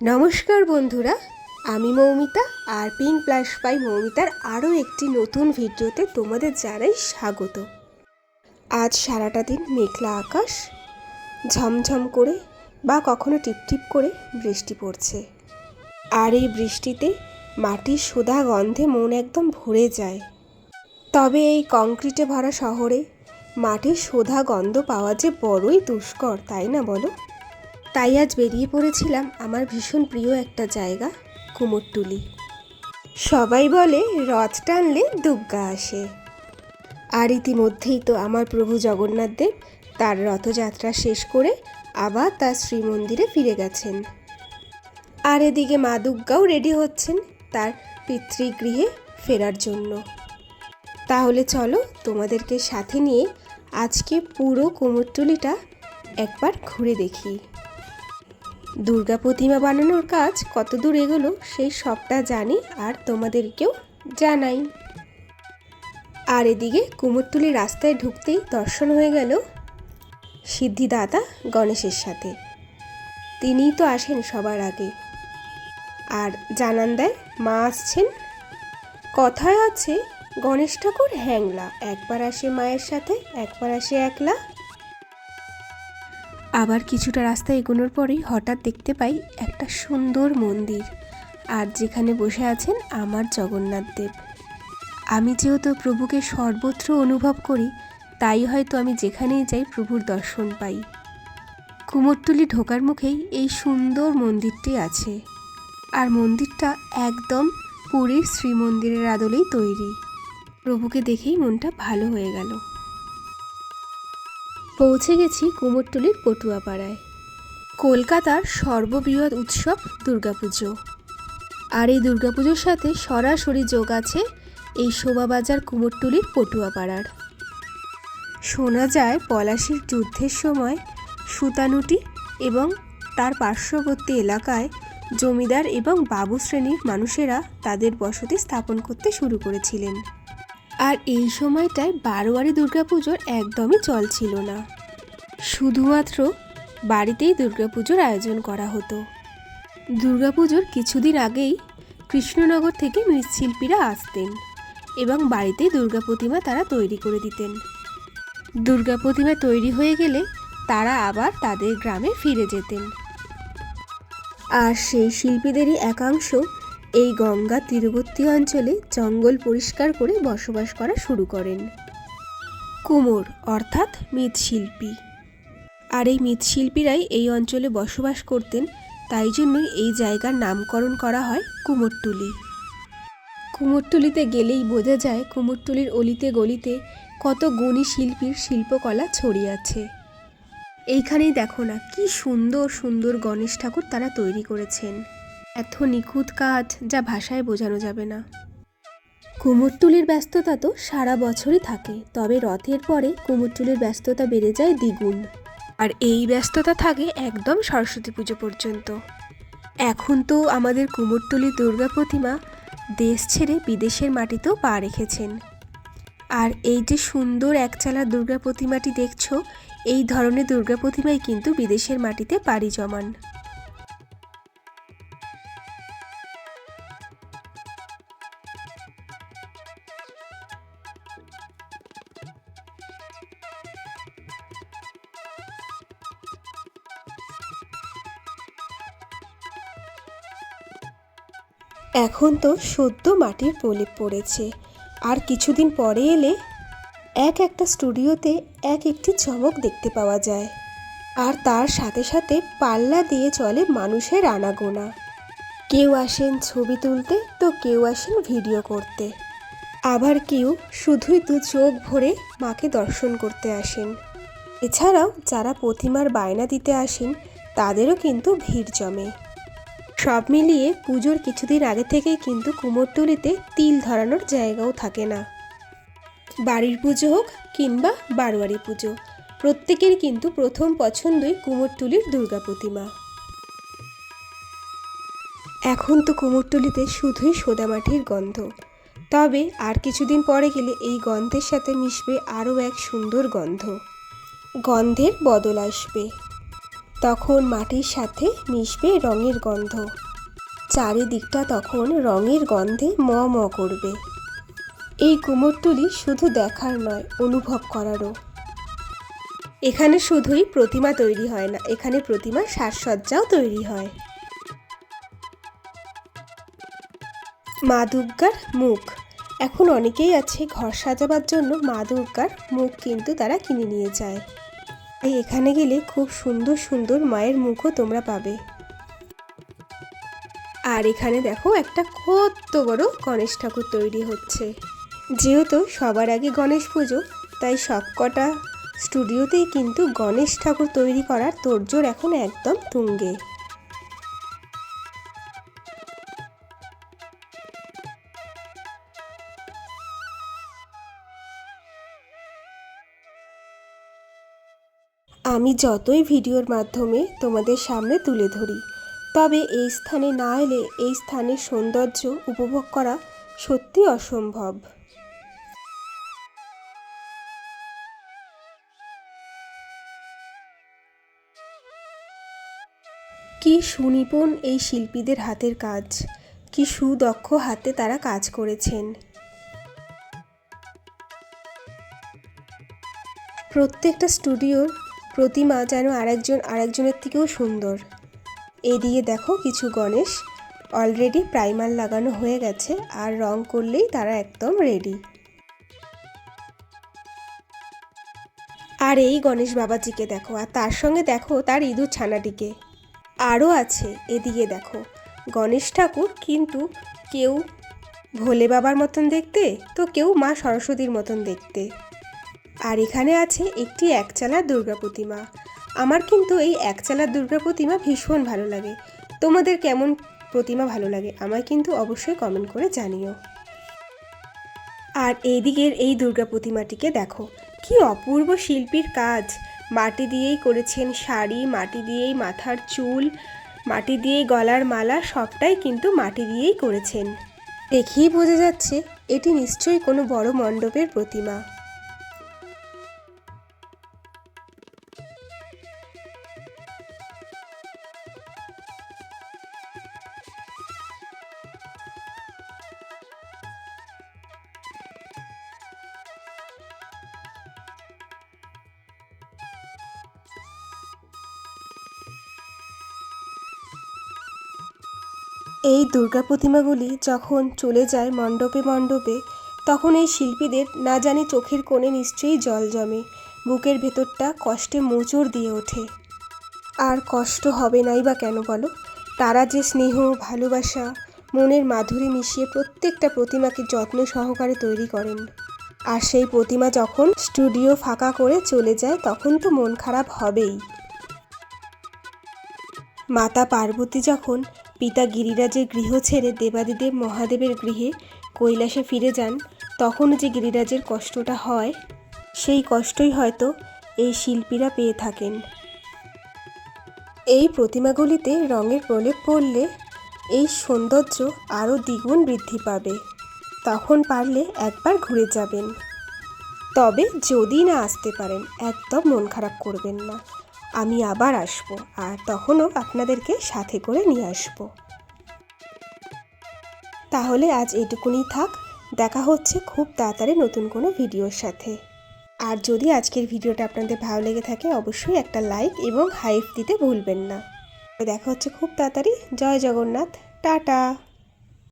নমস্কার বন্ধুরা, আমি মৌমিতা আর পিঙ্ক প্লাস পাই মৌমিতার আরও একটি নতুন ভিডিওতে তোমাদের জানাই স্বাগত। আজ সারাটা দিন মেঘলা আকাশ, ঝমঝম করে বা কখনো টিপটিপ করে বৃষ্টি পড়ছে। আর এই বৃষ্টিতে মাটির সোদা গন্ধে মন একদম ভরে যায়। তবে এই কংক্রিটে ভরা শহরে মাটির সোধা গন্ধ পাওয়া যে বড়ই দুষ্কর, তাই না বলো? তাই আজ বেরিয়ে পড়েছিলাম আমার ভীষণ প্রিয় একটা জায়গা, কুমোরটুলি। সবাই বলে রথ টানলে দুগ্গা আসে। আর ইতিমধ্যেই তো আমার প্রভু জগন্নাথ দেব তার রথযাত্রা শেষ করে আবার তার শ্রীমন্দিরে ফিরে গেছেন। আর এদিকে মা দুর্গাও রেডি হচ্ছেন তার পিতৃগৃহে ফেরার জন্য। তাহলে চলো তোমাদেরকে সাথে নিয়ে আজকে পুরো কুমোরটুলিটা একবার ঘুরে দেখি। দুর্গা প্রতিমা বানানোর কাজ কত দূর এগোলো সেই সবটা জানি আর তোমাদেরকেও জানাই। আর এদিকে কুমোরটুলি রাস্তায় ঢুকতেই দর্শন হয়ে গেল সিদ্ধিদাতা গণেশের সাথে। তিনিই তো আসেন সবার আগে। আর জানান দেয়, মা আসছেন? কথায় আছে, গণেশ ঠাকুর হ্যাংলা, একবার আসে মায়ের সাথে, একবার আসে একলা। আবার কিছুটা রাস্তা এগোনোর পরেই হঠাৎ দেখতে পাই একটা সুন্দর মন্দির। আর যেখানে বসে আছেন আমার জগন্নাথ দেব। আমি যেহেতু প্রভুকে সর্বত্র অনুভব করি, তাই হয়তো আমি যেখানেই যাই প্রভুর দর্শন পাই। কুমোরটুলি ঢোকার মুখেই এই সুন্দর মন্দিরটি আছে। আর মন্দিরটা একদম পুরীর শ্রীমন্দিরের আদলেই তৈরি। প্রভুকে দেখেই মনটা ভালো হয়ে গেল। পৌঁছে গেছি কুমোরটুলির পটুয়াপাড়ায়। কলকাতার সর্ববৃহৎ উৎসব দুর্গাপুজো। আর এই দুর্গাপুজোর সাথে সরাসরি যোগ আছে এই শোভাবাজার কুমোরটুলির পটুয়াপাড়ার। শোনা যায় পলাশির যুদ্ধের সময় সুতানুটি এবং তার পার্শ্ববর্তী এলাকায় জমিদার এবং বাবু শ্রেণির মানুষেরা তাদের বসতি স্থাপন করতে শুরু করেছিলেন। আর এই সময়টায় বারোয়ারি দুর্গাপুজোর একদমই চল ছিল না। শুধুমাত্র বাড়িতেই দুর্গাপুজোর আয়োজন করা হতো। দুর্গাপুজোর কিছুদিন আগেই কৃষ্ণনগর থেকে মৃৎশিল্পীরা আসতেন এবং বাড়িতেই দুর্গা প্রতিমা তারা তৈরি করে দিতেন। দুর্গা প্রতিমা তৈরি হয়ে গেলে তারা আবার তাদের গ্রামে ফিরে যেতেন। আর সেই শিল্পীদেরই একাংশ এই গঙ্গা তীরবর্তী অঞ্চলে জঙ্গল পরিষ্কার করে বসবাস করা শুরু করেন। কুমোর, অর্থাৎ মৃৎশিল্পী। আর এই মৃৎশিল্পীরাই এই অঞ্চলে বসবাস করতেন, তাই জন্যই এই জায়গার নামকরণ করা হয় কুমোরটুলি। কুমোরটুলিতে গেলেই বোঝা যায় কুমোরটুলির অলিতে গলিতে কত গুণী শিল্পীর শিল্পকলা ছড়িয়ে আছে। এইখানেই দেখো না, কি সুন্দর সুন্দর গণেশ ঠাকুর তারা তৈরি করেছেন। এত নিখুঁত কাজ যা ভাষায় বোঝানো যাবে না। কুমোরটুলির ব্যস্ততা তো সারা বছরই থাকে, তবে রথের পরে কুমোরটুলির ব্যস্ততা বেড়ে যায় দ্বিগুণ। আর এই ব্যস্ততা থাকে একদম সরস্বতী পুজো পর্যন্ত। এখন তো আমাদের কুমোরটুলির দুর্গা প্রতিমা দেশ ছেড়ে বিদেশের মাটিতেও পা রেখেছেন। আর এই যে সুন্দর একচালা দুর্গা প্রতিমাটি দেখছ, এই ধরনের দুর্গা প্রতিমাই কিন্তু বিদেশের মাটিতে পাড়ি জমান। এখন তো সদ্য মাটির প্রলেপ পড়েছে। আর কিছুদিন পরে এলে এক একটা স্টুডিওতে এক একটি চমক দেখতে পাওয়া যায়। আর তার সাথে সাথে পাল্লা দিয়ে চলে মানুষের আনাগোনা। কেউ আসেন ছবি তুলতে, তো কেউ আসেন ভিডিও করতে। আবার কেউ শুধুই দু চোখ ভরে মাকে দর্শন করতে আসেন। এছাড়াও যারা প্রতিমার বায়না দিতে আসেন, তাদেরও কিন্তু ভিড় জমে। সব মিলিয়ে পুজোর কিছুদিন আগে থেকেই কিন্তু কুমোরটুলিতে তিল ধরানোর জায়গাও থাকে না। বাড়ির পুজো হোক কিংবা বারোয়ারি পুজো, প্রত্যেকের কিন্তু প্রথম পছন্দই কুমোরটুলির দুর্গা প্রতিমা। এখন তো কুমোরটুলিতে শুধুই সোদামাটির গন্ধ। তবে আর কিছুদিন পরে গেলে এই গন্ধের সাথে মিশবে আরও এক সুন্দর গন্ধ। গন্ধের বদল আসবে। তখন মাটির সাথে মিশবে রঙের গন্ধ। চারিদিকটা তখন রঙের গন্ধে ম ম করবে। এই কুমোরটুলি শুধু দেখার নয়, অনুভব করারও। এখানে শুধুই প্রতিমা তৈরি হয় না, এখানে প্রতিমার সাজসজ্জাও তৈরি হয়। মা দুর্গার মুখ। এখন অনেকেই আছে ঘর সাজাবার জন্য মা দুর্গার মুখ কিন্তু তারা কিনে নিয়ে যায়। তাই এখানে গেলে খুব সুন্দর সুন্দর মায়ের মুখও তোমরা পাবে। আর এখানে দেখো একটা কত বড় গণেশ ঠাকুর তৈরি হচ্ছে। যেহেতু সবার আগে গণেশ পুজো, তাই সবকটা স্টুডিওতেই কিন্তু গণেশ ঠাকুর তৈরি করার তোড়জোড় এখন একদম তুঙ্গে। আমি যতই ভিডিওর মাধ্যমে তোমাদের সামনে তুলে ধরি, তবে এই স্থানে না এলে এই স্থানের সৌন্দর্য উপভোগ করা সত্যি অসম্ভব। কি সুনিপুণ এই শিল্পীদের হাতের কাজ, কি সুদক্ষ হাতে তারা কাজ করেছেন। প্রত্যেকটা স্টুডিওর প্রতিমা যেন আরেকজন আরেকজনের থেকেও সুন্দর। এদিকে দেখো কিছু গণেশ। অলরেডি প্রাইমার লাগানো হয়ে গেছে আর রং করলেই তারা একদম রেডি আর এই গণেশ বাবাজিকে দেখো আর তার সঙ্গে দেখো তার ইঁদুর ছানাটিকে। আরও আছে, এদিকে দেখো। গণেশ ঠাকুর কিন্তু কেউ ভোলে বাবার মতন দেখতে, তো কেউ মা সরস্বতীর মতন দেখতে। আর এখানে আছে একটি একচালা দুর্গা প্রতিমা। আমার কিন্তু এই একচালার দুর্গা প্রতিমা ভীষণ ভালো লাগে। তোমাদের কেমন প্রতিমা ভালো লাগে আমায় কিন্তু অবশ্যই কমেন্ট করে জানিও। আর এইদিকের এই দুর্গা প্রতিমাটিকে দেখো, কি অপূর্ব শিল্পীর কাজ। মাটি দিয়েই করেছেন শাড়ি, মাটি দিয়েই মাথার চুল, মাটি দিয়েই গলার মালা, সবটাই কিন্তু মাটি দিয়েই করেছেন। দেখেই বোঝা যাচ্ছে, এটি নিশ্চয়ই কোনো বড় মণ্ডপের প্রতিমা। এই দুর্গা প্রতিমাগুলি যখন চলে যায় মণ্ডপে মণ্ডপে, তখন এই শিল্পীদের না জানি চোখের কোণে নিশ্চয়ই জল জমে, বুকের ভেতরটা কষ্টে মোচড় দিয়ে ওঠে। আর কষ্ট হবে নাই বা কেন বলো? তারা যে স্নেহ, ভালোবাসা, মনের মাধুরী মিশিয়ে প্রত্যেকটা প্রতিমাকে যত্ন সহকারে তৈরি করেন। আর সেই প্রতিমা যখন স্টুডিও ফাঁকা করে চলে যায়, তখন তো মন খারাপ হবেই। মাতা পার্বতী যখন পিতা গিরিরাজের গৃহ ছেড়ে দেবাদিদেব মহাদেবের গৃহে কৈলাসে ফিরে যান তখন যে গিরিরাজের কষ্টটা হয়, সেই কষ্টই হয়তো এই শিল্পীরা পেয়ে থাকেন। এই প্রতিমাগুলিতে রঙের প্রলেপ পড়লে এই সৌন্দর্য আরও দ্বিগুণ বৃদ্ধি পাবে। তখন পারলে একবার ঘুরে যাবেন। তবে যদি না আসতে পারেন, একদম মন খারাপ করবেন না। আমি আবার আসব আর তখনও আপনাদেরকে সাথে করে নিয়ে আসব। তাহলে আজ এটুকুনি থাক, দেখা হচ্ছে খুব তাড়াতাড়ি নতুন কোনো ভিডিওর সাথে। আর যদি আজকের ভিডিওটা আপনাদের ভালো লেগে থাকে, অবশ্যই একটা লাইক এবং হাইপ দিতে ভুলবেন না। দেখা হচ্ছে খুব তাড়াতাড়ি। জয় জগন্নাথ। টাটা।